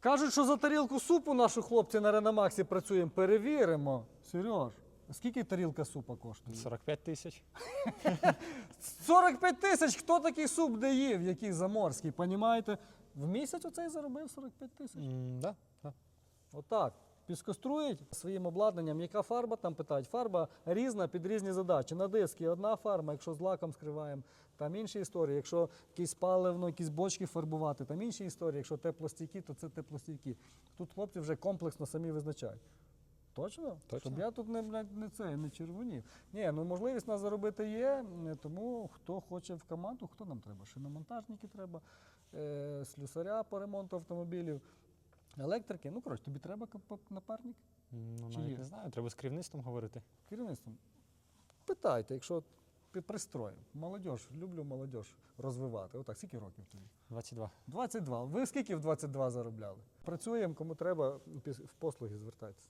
Кажуть, що за тарілку супу нашу хлопці на Реномаксі працюємо. Перевіримо. Сереж, скільки тарілка супа коштує? 45 тисяч. 45 тисяч! Хто такий суп де їв, який заморський, понімаєте? В місяць оцей заробив 45 тисяч. М, Да, да. Отак. Піскострують своїм обладнанням. Яка фарба? Там питають. Фарба різна під різні задачі. На диски одна фарба, якщо з лаком скриваємо, там інші історії. Якщо якісь паливно, якісь бочки фарбувати, там інші історії. Якщо теплостійкі, то це теплостійкі. Тут хлопці вже комплексно самі визначають. Точно? Точно. Щоб я тут не, не це, не червонів. Ні, ну можливість нас заробити є, тому хто хоче в команду, хто нам треба? Шиномонтажники треба, е, слюсаря по ремонту автомобілів, електрики. Ну, коротше, тобі треба напарник Ну, Чи навіть є? не знаю, треба з керівництвом говорити. керівництвом. Питайте, якщо пи- Молодь, люблю молодь розвивати. Отак, скільки років тобі? 22. 22. Ви скільки в 22 заробляли? Працюємо, кому треба, в послуги звертайтеся.